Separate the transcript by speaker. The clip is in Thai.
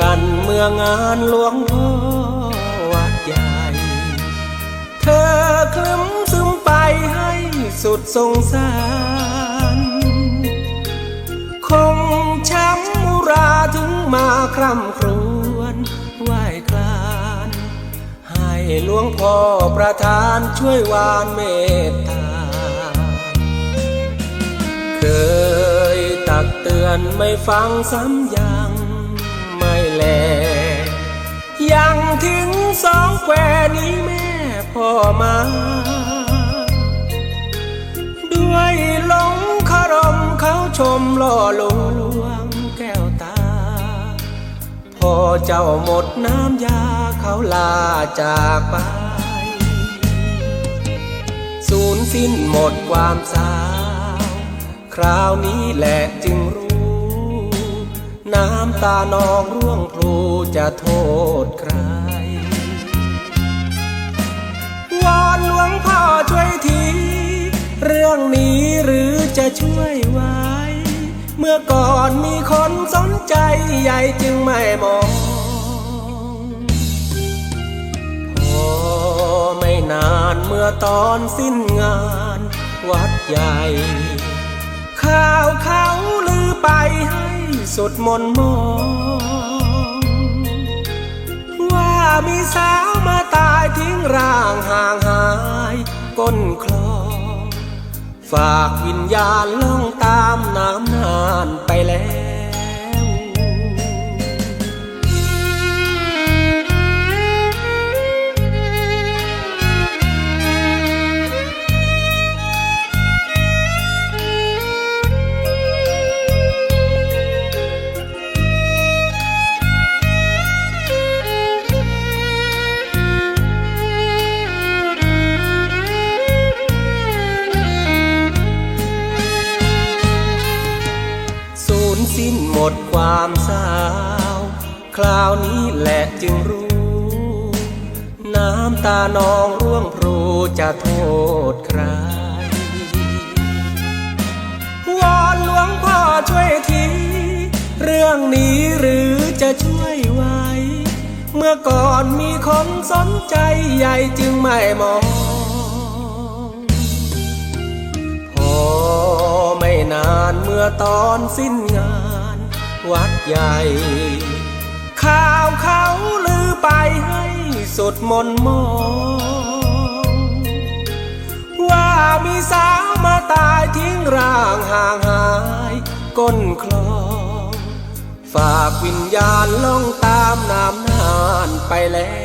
Speaker 1: กันเมื่องานหลวงพ่อวัดใหญ่ เธอคลึ้มซึมไปให้สุดสงสาร คงช้ำมุราถึงมาคร่ำครวญไหว้คลาน ให้หลวงพ่อประทานช่วยวานเมตตา เคยตักเตือนไม่ฟังซ้ำยัง นี้แม่พ่อมา ด้วยหลงคารมเขาชมล่อลวงแก้วตา พอเจ้าหมดน้ำยาเขาลาจากไป สูญสิ้นหมดความสาว คราวนี้แหละจึงรู้ น้ำตานองร่วงพลูจะโทษใคร หรือจะช่วยไว้ เมื่อก่อนมีคนสนใจใหญ่จึงไม่มองพอไม่นานเมื่อตอนสิ้นงาน วัดใหญ่ข่าวเขาลือไปให้สุดมนมอง ว่ามีสาวมาตายทิ้งร่างห่าง ฝากวิญญาณล่องตามน้ำนานไปแล้ว ดความสาว คราวนี้แหละจึงรู้ น้ำตานองร่วงพรูจะโทษใครวอนหลวงพ่อช่วยที เรื่องนี้หรือจะช่วยไว้ เมื่อก่อนมีคนสนใจใหญ่จึงไม่มอง พอไม่นานเมื่อตอนสิ้นงาน วัดใหญ่ ข่าวเขาลือไปให้สุดมนมอง ว่ามีสาวมาตายทิ้งร่างห่างหายก้นคลอง ฝากวิญญาณล่องตามน้ำนานไปแล้ว